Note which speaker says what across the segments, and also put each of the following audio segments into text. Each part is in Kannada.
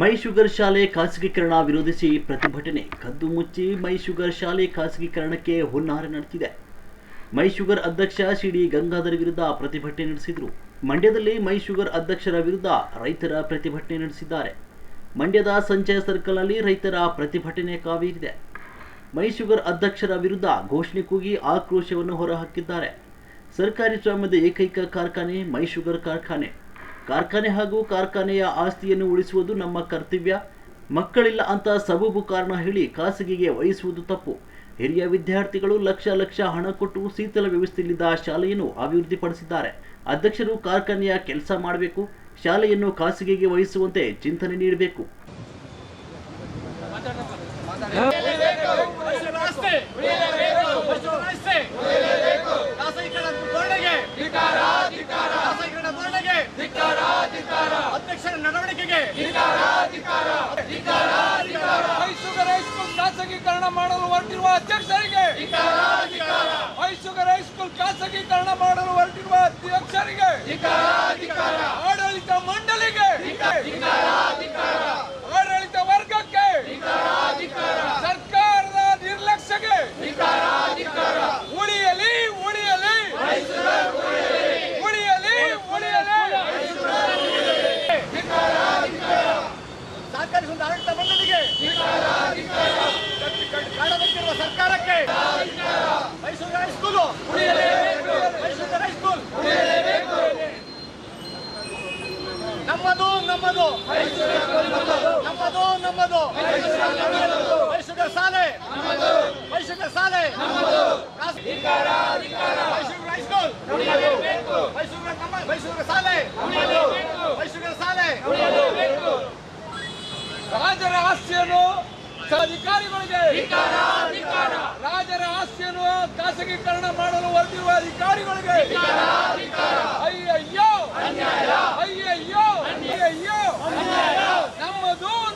Speaker 1: ಮೈ ಶುಗರ್ ಶಾಲೆ ಖಾಸಗೀಕರಣ ವಿರೋಧಿಸಿ ಪ್ರತಿಭಟನೆ. ಕದ್ದು ಮುಚ್ಚಿ ಮೈ ಶುಗರ್ ಶಾಲೆ ಖಾಸಗೀಕರಣಕ್ಕೆ ಹುನ್ನಾರ ನಡೆಸಿದೆ ಮೈ ಶುಗರ್ ಅಧ್ಯಕ್ಷ ಸಿಡಿ ಗಂಗಾಧರ್ ವಿರುದ್ಧ ಪ್ರತಿಭಟನೆ ನಡೆಸಿದರು. ಮಂಡ್ಯದಲ್ಲಿ ಮೈ ಶುಗರ್ ಅಧ್ಯಕ್ಷರ ವಿರುದ್ಧ ರೈತರ ಪ್ರತಿಭಟನೆ ನಡೆಸಿದ್ದಾರೆ. ಮಂಡ್ಯದ ಸಂಚಯ ಸರ್ಕಲ್ನಲ್ಲಿ ರೈತರ ಪ್ರತಿಭಟನೆ ಕಾವೇರಿದೆ. ಮೈ ಶುಗರ್ ಅಧ್ಯಕ್ಷರ ವಿರುದ್ಧ ಘೋಷಣೆ ಕೂಗಿ ಆಕ್ರೋಶವನ್ನು ಹೊರಹಾಕಿದ್ದಾರೆ. ಸರ್ಕಾರಿ ಸ್ವಾಮ್ಯದ ಏಕೈಕ ಕಾರ್ಖಾನೆ ಮೈ ಶುಗರ್ ಕಾರ್ಖಾನೆ. ಕಾರ್ಖಾನೆ ಹಾಗೂ ಕಾರ್ಖಾನೆಯ ಆಸ್ತಿಯನ್ನು ಉಳಿಸುವುದು ನಮ್ಮ ಕರ್ತವ್ಯ. ಮಕ್ಕಳಿಲ್ಲ ಅಂತ ಸಬೂಬು ಕಾರಣ ಹೇಳಿ ಖಾಸಗಿಗೆ ವಹಿಸುವುದು ತಪ್ಪು. ಹಿರಿಯ ವಿದ್ಯಾರ್ಥಿಗಳು ಲಕ್ಷ ಲಕ್ಷ ಹಣ ಕೊಟ್ಟು ಶೀತಲ ವ್ಯವಸ್ಥೆಯಲ್ಲಿದ್ದ ಶಾಲೆಯನ್ನು ಅಭಿವೃದ್ಧಿಪಡಿಸಿದ್ದಾರೆ. ಅಧ್ಯಕ್ಷರು ಕಾರ್ಖಾನೆಯ ಕೆಲಸ ಮಾಡಬೇಕು, ಶಾಲೆಯನ್ನು ಖಾಸಗಿಗೆ ವಹಿಸುವಂತೆ ಚಿಂತನೆ ನೀಡಬೇಕು
Speaker 2: ರಸ್ತೆ ರಸ್ತೆ ಖಾಸಗೀಕರಣ ಧೋರಣೆಗೆ ಖಾಸಗೀಕರಣ ಧೋರಣೆಗೆ ಅಧ್ಯಕ್ಷರ ನಡವಳಿಕೆಗೆ
Speaker 3: ಮೈಸೂರು ಹೈಸ್ಕೂಲ್ ಖಾಸಗೀಕರಣ ಮಾಡಲು ಹೊರಟಿರುವ ಅಧ್ಯಕ್ಷರಿಗೆ ಮೈಸೂರು ಹೈಸ್ಕೂಲ್ ಖಾಸಗೀಕರಣ ಮಾಡಲು ಹೊರಟಿರುವ ಅಧ್ಯಕ್ಷರಿಗೆ ಆಡಳಿತ ಮಂಡಳಿಗೆ ಆಡಳಿತ ವರ್ಗಕ್ಕೆ ಸರ್ಕಾರದ ನಿರ್ಲಕ್ಷ್ಯಕ್ಕೆ ಉಳಿಯಲಿ ಉಳಿಯಲಿ ಉಳಿಯಲಿ ಉಳಿಯಲಿ
Speaker 2: ಸಹಕರಿಸುವ ಆಡಳಿತ ಮಂಡಳಿಗೆ ಕಾಡಬೇಕಿರುವ ಸರ್ಕಾರಕ್ಕೆ ಮೈಸೂರು ಹೈಸ್ಕೂಲು ಮೈಸೂರು ಹೈಸ್ಕೂಲ್ ನಮ್ಮದು. ನಮ್ಮದು ನಮ್ಮದು. ಸಾಲೆ ಶಾಲೆ. ಮೈಸೂರು ಶಾಲೆ. ಮೈಸೂರು ಹೈಸ್ಕೂಲ್ ಮೈಸೂರು ನಮ್ಮ ಮೈಸೂರು ಶಾಲೆ. ಮೈಸೂರು ಶಾಲೆ.
Speaker 3: ರಾಜರ ಆಸ್ತಿಯನ್ನು ಅಧಿಕಾರಿಗಳಿಗೆ ರಾಜರ ಆಸ್ತಿಯನ್ನು ಖಾಸಗೀಕರಣ ಮಾಡಲು ಹೊರಟಿರುವ ಅಧಿಕಾರಿಗಳಿಗೆ ಅಯ್ಯಯ್ಯೋ ಅಯ್ಯಯ್ಯೋ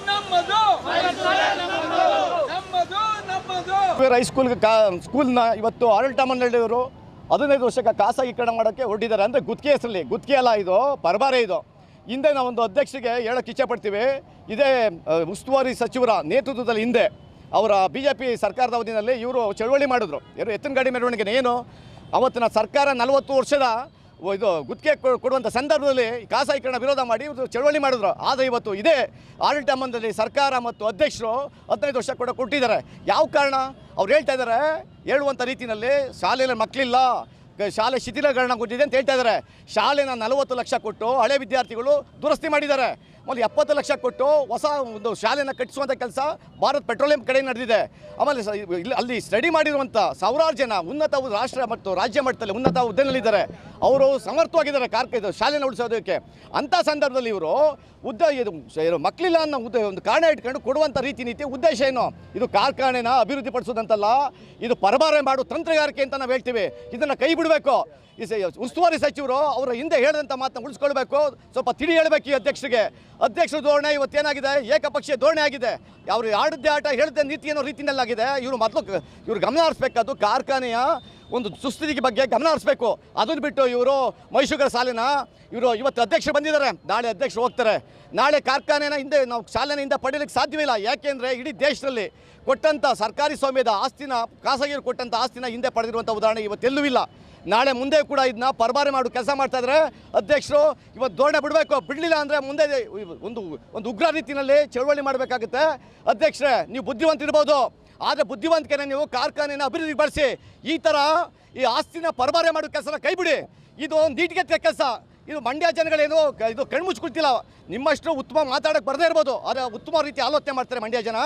Speaker 3: ನಮ್ಮದು ನಮ್ಮದು. ನಮ್ಮದು ನಮ್ಮದು.
Speaker 4: ಕಾ, ಸ್ಕೂಲ್ನ ಇವತ್ತು ಆಡಳಿತ ಮಂಡಳಿಯವರು ಹದಿನೈದು ವರ್ಷಕ್ಕೆ ಖಾಸಗೀಕರಣ ಮಾಡೋಕ್ಕೆ ಹೊರಟಿದ್ದಾರೆ. ಅಂದರೆ ಗುತ್ತಿಗೆ ಹೆಸರಲ್ಲಿ, ಗುತ್ತಿಗೆ ಅಲ್ಲ ಇದು, ಪರಬಾರೆ ಇದು. ಹಿಂದೆ ನಾವೊಂದು ಅಧ್ಯಕ್ಷರಿಗೆ ಹೇಳೋಕ್ಕೆ ಇಚ್ಛೆಪಡ್ತೀವಿ ಇದೇ ಉಸ್ತುವಾರಿ ಸಚಿವರ ನೇತೃತ್ವದಲ್ಲಿ ಹಿಂದೆ ಅವರ ಬಿ ಜೆ ಪಿ ಸರ್ಕಾರದ ಅವಧಿನಲ್ಲಿ ಇವರು ಚಳವಳಿ ಮಾಡಿದ್ರು. ಯಾರು ಎತ್ತಿನ ಗಾಡಿ ಮೆರವಣಿಗೆ ಏನು? ಅವತ್ತಿನ ಸರ್ಕಾರ ನಲವತ್ತು ವರ್ಷದ ಇದು ಗುತ್ತಿಗೆ ಕೊಡುವಂಥ ಸಂದರ್ಭದಲ್ಲಿ ಖಾಸಗೀಕರಣ ವಿರೋಧ ಮಾಡಿ ಚಳವಳಿ ಮಾಡಿದ್ರು. ಆದರೆ ಇವತ್ತು ಇದೇ ಆಡಳಿತ ಮಂಡಳಿ ಸರ್ಕಾರ ಮತ್ತು ಅಧ್ಯಕ್ಷರು ಹದಿನೈದು ವರ್ಷ ಕೂಡ ಕೊಟ್ಟಿದ್ದಾರೆ. ಯಾವ ಕಾರಣ? ಅವ್ರು ಹೇಳ್ತಾ ಇದ್ದಾರೆ ಹೇಳುವಂಥ ರೀತಿಯಲ್ಲಿ ಶಾಲೆಯಲ್ಲಿ ಮಕ್ಕಳಿಲ್ಲ ಶಾಲೆ ಶಿಥಿಲಗಳನ್ನ ಕೊಟ್ಟಿದೆ ಅಂತ ಹೇಳ್ತಾ ಇದ್ದಾರೆ. ಶಾಲೆನ ನಲವತ್ತು ಲಕ್ಷ ಕೊಟ್ಟು ಹಳೆ ವಿದ್ಯಾರ್ಥಿಗಳು ದುರಸ್ತಿ ಮಾಡಿದ್ದಾರೆ. ಆಮೇಲೆ ಎಪ್ಪತ್ತು ಲಕ್ಷ ಕೊಟ್ಟು ಹೊಸ ಒಂದು ಶಾಲೆನ ಕಟ್ಟಿಸುವಂಥ ಕೆಲಸ ಭಾರತ್ ಪೆಟ್ರೋಲಿಯಂ ಕಡೆ ನಡೆದಿದೆ. ಆಮೇಲೆ ಅಲ್ಲಿ ಸ್ಟಡಿ ಮಾಡಿರುವಂಥ ಸಾವಿರಾರು ಜನ ಉನ್ನತ ರಾಷ್ಟ್ರ ಮತ್ತು ರಾಜ್ಯ ಮಟ್ಟದಲ್ಲಿ ಉನ್ನತ ಹುದ್ದೆನಲ್ಲಿದ್ದಾರೆ. ಅವರು ಸಮರ್ಥವಾಗಿದ್ದಾರೆ ಕಾರ್ಕ ಶಾಲೆನ ಉಳಿಸೋದಕ್ಕೆ. ಅಂಥ ಸಂದರ್ಭದಲ್ಲಿ ಇವರು ಉದ್ದ ಇದು ಮಕ್ಕಳಿಲ್ಲ ಅನ್ನೋ ಉದ್ದ ಒಂದು ಕಾರಣ ಇಟ್ಕೊಂಡು ಕೊಡುವಂಥ ರೀತಿ ನೀತಿ ಉದ್ದೇಶ ಏನು? ಇದು ಕಾರ್ಖಾನೆನ ಅಭಿವೃದ್ಧಿ ಪಡಿಸೋದಂತಲ್ಲ ಇದು ಪರಬಾರೆ ಮಾಡು ತಂತ್ರಗಾರಿಕೆ ಅಂತ ನಾವು ಹೇಳ್ತೀವಿ. ಇದನ್ನು ಕೈ ಬಿಡಬೇಕು. ಈ ಉಸ್ತುವಾರಿ ಸಚಿವರು ಅವರ ಹಿಂದೆ ಹೇಳಿದಂಥ ಮಾತನ್ನು ಉಳಿಸ್ಕೊಳ್ಬೇಕು. ಸ್ವಲ್ಪ ತಿಳಿ ಹೇಳಬೇಕು ಈ ಅಧ್ಯಕ್ಷರಿಗೆ. ಅಧ್ಯಕ್ಷರ ಧೋರಣೆ ಇವತ್ತೇನಾಗಿದೆ ಏಕಪಕ್ಷೀಯ ಧೋರಣೆ ಆಗಿದೆ. ಅವರು ಆಡದ್ದೇ ಆಟ ಹೇಳಿದ ನೀತಿ ಅನ್ನೋ ರೀತಿಯಲ್ಲಾಗಿದೆ. ಇವರು ಮೊದಲು ಇವರು ಗಮನ ಹರಿಸ್ಬೇಕಾದ್ದು ಕಾರ್ಖಾನೆಯ ಒಂದು ಸುಸ್ಥಿತಿಗೆ ಬಗ್ಗೆ ಗಮನ ಹರಿಸ್ಬೇಕು. ಅದನ್ನು ಬಿಟ್ಟು ಇವರು ಮೈಸೂರು ಸಾಲಿನ ಇವರು ಇವತ್ತು ಅಧ್ಯಕ್ಷರು ಬಂದಿದ್ದಾರೆ. ನಾಳೆ ಅಧ್ಯಕ್ಷರು ಹೋಗ್ತಾರೆ. ನಾಳೆ ಕಾರ್ಖಾನೆನ ಹಿಂದೆ ನಾವು ಶಾಲೆನಿಂದ ಪಡೆಯಲಿಕ್ಕೆ ಸಾಧ್ಯವಿಲ್ಲ. ಯಾಕೆಂದರೆ ಇಡೀ ದೇಶದಲ್ಲಿ ಕೊಟ್ಟಂಥ ಸರ್ಕಾರಿ ಸ್ವಾಮ್ಯದ ಆಸ್ತಿನ, ಖಾಸಗಿಯರು ಕೊಟ್ಟಂಥ ಆಸ್ತಿನ ಹಿಂದೆ ಪಡೆದಿರುವಂಥ ಉದಾಹರಣೆ ಇವತ್ತೆಲ್ಲೂ ಇಲ್ಲ. ನಾಳೆ ಮುಂದೆ ಕೂಡ ಇದನ್ನ ಪರಬಾರಿ ಮಾಡು ಕೆಲಸ ಮಾಡ್ತಾ ಇದ್ದಾರೆ ಅಧ್ಯಕ್ಷರು ಇವತ್ತು ಧೋರಣೆ ಬಿಡಬೇಕು. ಬಿಡಲಿಲ್ಲ ಅಂದರೆ ಮುಂದೆ ಒಂದು ಒಂದು ಉಗ್ರ ರೀತಿಯಲ್ಲಿ ಚಳವಳಿ ಮಾಡಬೇಕಾಗುತ್ತೆ. ಅಧ್ಯಕ್ಷರೇ, ನೀವು ಬುದ್ಧಿವಂತಿರ್ಬೋದು. ಆದರೆ ಬುದ್ಧಿವಂತಿಕೆನ ನೀವು ಕಾರ್ಖಾನೆಯನ್ನು ಅಭಿವೃದ್ಧಿ ಬಳಸಿ ಈ ಥರ ಈ ಆಸ್ತಿನ ಪರಭಾರೆ ಮಾಡೋ ಕೆಲಸನ ಕೈಬಿಡಿ. ಇದು ನೀಟಿಗೆ ಕೆಲಸ. ಇದು ಮಂಡ್ಯ ಜನಗಳೇನು ಇದು ಕಣ್ಮುಚ್ಕೊಳ್ತಿಲ್ಲ. ನಿಮ್ಮಷ್ಟು ಉತ್ತಮ ಮಾತಾಡೋಕ್ಕೆ ಬರದೇ ಇರ್ಬೋದು. ಆದರೆ ಉತ್ತಮ ರೀತಿ ಆಲೋಚನೆ ಮಾಡ್ತಾರೆ ಮಂಡ್ಯ ಜನ.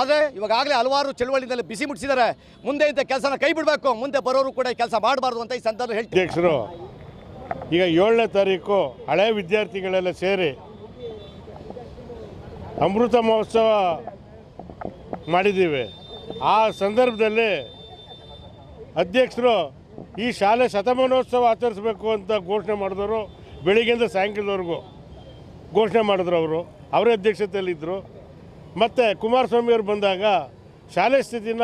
Speaker 4: ಆದರೆ ಇವಾಗಲೇ ಹಲವಾರು ಚಳುವಳಿನಲ್ಲಿ ಬಿಸಿ ಮುಟ್ಟಿಸಿದ್ದಾರೆ ಮುಂದೆ ಇದ್ದ ಕೆಲಸನ ಕೈ ಬಿಡಬೇಕು ಮುಂದೆ ಬರೋರು ಕೂಡ ಕೆಲಸ ಮಾಡಬಾರ್ದು ಅಂತ ಈ ಸಂದರ್ಭ ಹೇಳ್ತೀನಿ.
Speaker 5: ಅಧ್ಯಕ್ಷರು, ಈಗ ಏಳನೇ ತಾರೀಕು ಹಳೆ ವಿದ್ಯಾರ್ಥಿಗಳೆಲ್ಲ ಸೇರಿ ಅಮೃತ ಮಹೋತ್ಸವ ಮಾಡಿದ್ದೀವಿ. ಆ ಸಂದರ್ಭದಲ್ಲಿ ಅಧ್ಯಕ್ಷರು ಈ ಶಾಲೆ ಶತಮಾನೋತ್ಸವ ಆಚರಿಸಬೇಕು ಅಂತ ಘೋಷಣೆ ಮಾಡಿದವರು ಬೆಳಿಗ್ಗೆಯಿಂದ ಸಾಯಂಕಾಲದವರೆಗೂ ಘೋಷಣೆ ಮಾಡಿದ್ರು ಅವರು. ಅವರೇ ಅಧ್ಯಕ್ಷತೆಯಲ್ಲಿದ್ದರು ಮತ್ತು ಕುಮಾರಸ್ವಾಮಿಯವರು ಬಂದಾಗ ಶಾಲೆ ಸ್ಥಿತಿನ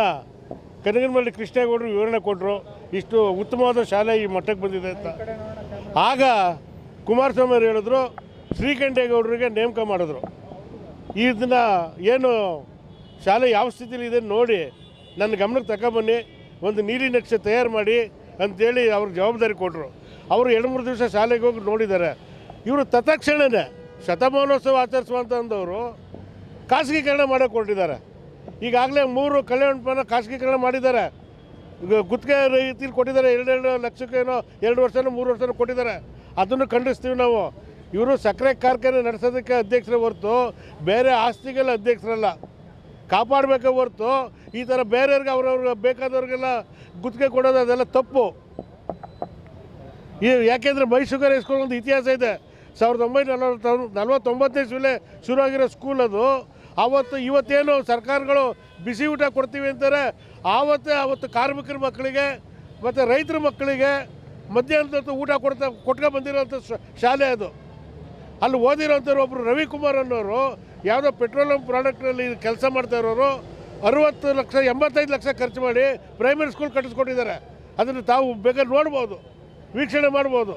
Speaker 5: ಕನಗನಮಲ್ಲಿ ಕೃಷ್ಣೇಗೌಡರು ವಿವರಣೆ ಕೊಟ್ಟರು ಇಷ್ಟು ಉತ್ತಮವಾದ ಶಾಲೆ ಈ ಮಟ್ಟಕ್ಕೆ ಬಂದಿದೆ ಅಂತ. ಆಗ ಕುಮಾರಸ್ವಾಮಿ ಅವರು ಹೇಳಿದ್ರು, ಶ್ರೀಕಂಠೇಗೌಡರಿಗೆ ನೇಮಕ ಮಾಡಿದ್ರು. ಇದನ್ನ ಏನು ಶಾಲೆ ಯಾವ ಸ್ಥಿತಿಲಿ ಇದೆ ನೋಡಿ ನನ್ನ ಗಮನಕ್ಕೆ ತಗೊಬನ್ನಿ ಒಂದು ನೀಲಿ ನಕ್ಷೆ ತಯಾರು ಮಾಡಿ ಅಂತೇಳಿ ಅವ್ರಿಗೆ ಜವಾಬ್ದಾರಿ ಕೊಟ್ಟರು ಅವರು ಎರಡು ಮೂರು ದಿವಸ ಶಾಲೆಗೆ ಹೋಗಿ ನೋಡಿದ್ದಾರೆ. ಇವರು ತತ್ಕ್ಷಣನೇ ಶತಮಾನೋತ್ಸವ ಆಚರಿಸುವಂಥ ಅಂದವರು ಖಾಸಗೀಕರಣ ಮಾಡೋಕೆ ಕೊಟ್ಟಿದ್ದಾರೆ ಈಗಾಗಲೇ ಮೂರು ಕಲ್ಯಾಣ ಮಂಟಪನ ಖಾಸಗೀಕರಣ ಮಾಡಿದ್ದಾರೆ. ಗುತ್ತಿಗೆ ರೀತಿಲಿ ಕೊಟ್ಟಿದ್ದಾರೆ, ಎರಡೆರಡು ಲಕ್ಷಕ್ಕೇನೋ, ಎರಡು ವರ್ಷನೋ, ಮೂರು ವರ್ಷನೋ ಕೊಟ್ಟಿದ್ದಾರೆ. ಅದನ್ನು ಖಂಡಿಸ್ತೀವಿ ನಾವು. ಇವರು ಸಕ್ಕರೆ ಕಾರ್ಖಾನೆ ನಡೆಸೋದಕ್ಕೆ ಅಧ್ಯಕ್ಷರ ಹೊರತು ಬೇರೆ ಆಸ್ತಿಗೆಲ್ಲ ಅಧ್ಯಕ್ಷರಲ್ಲ. ಕಾಪಾಡಬೇಕೇ ಹೊರತು ಈ ಥರ ಬೇರೆಯವ್ರಿಗೆ ಅವ್ರವ್ರಿಗೆ ಬೇಕಾದವ್ರಿಗೆಲ್ಲ ಗುತ್ತಿಗೆ ಕೊಡೋದು ಅದೆಲ್ಲ ತಪ್ಪು. ಈ ಯಾಕೆಂದರೆ ಮೈಸೂಗರ್ ಹೈಸ್ಕೂಲ್ ಒಂದು ಇತಿಹಾಸ ಇದೆ. ಸಾವಿರದ ಒಂಬೈನೂರ ನಲವತ್ತು ನಲವತ್ತೊಂಬತ್ತನೇ ಇಸ್ವಿಲೇ ಶುರುವಾಗಿರೋ ಸ್ಕೂಲ್ ಅದು. ಆವತ್ತು ಇವತ್ತೇನು ಸರ್ಕಾರಗಳು ಬಿಸಿ ಊಟ ಕೊಡ್ತೀವಿ ಅಂತಾರೆ. ಆವತ್ತೇ ಆವತ್ತು ಕಾರ್ಮಿಕರ ಮಕ್ಕಳಿಗೆ ಮತ್ತು ರೈತರ ಮಕ್ಕಳಿಗೆ ಮಧ್ಯಾಹ್ನದ ಊಟ ಕೊಡ್ತಾ ಕೊಟ್ಕೊಂಡು ಬಂದಿರೋಂಥ ಶಾಲೆ ಅದು. ಅಲ್ಲಿ ಓದಿರೋಂಥವ್ರು ಒಬ್ಬರು ರವಿಕುಮಾರ್ ಅನ್ನೋರು ಯಾವುದೋ ಪೆಟ್ರೋಲಿಯಂ ಪ್ರಾಡಕ್ಟ್ನಲ್ಲಿ ಕೆಲಸ ಮಾಡ್ತಾ ಇರೋರು ಅರುವತ್ತು ಲಕ್ಷ, ಎಂಬತ್ತೈದು ಲಕ್ಷ ಖರ್ಚು ಮಾಡಿ ಪ್ರೈಮರಿ ಸ್ಕೂಲ್ ಕಟ್ಟಿಸ್ಕೊಟ್ಟಿದ್ದಾರೆ. ಅದನ್ನು ತಾವು ಬೇಗ ನೋಡ್ಬೋದು, ವೀಕ್ಷಣೆ ಮಾಡ್ಬೋದು.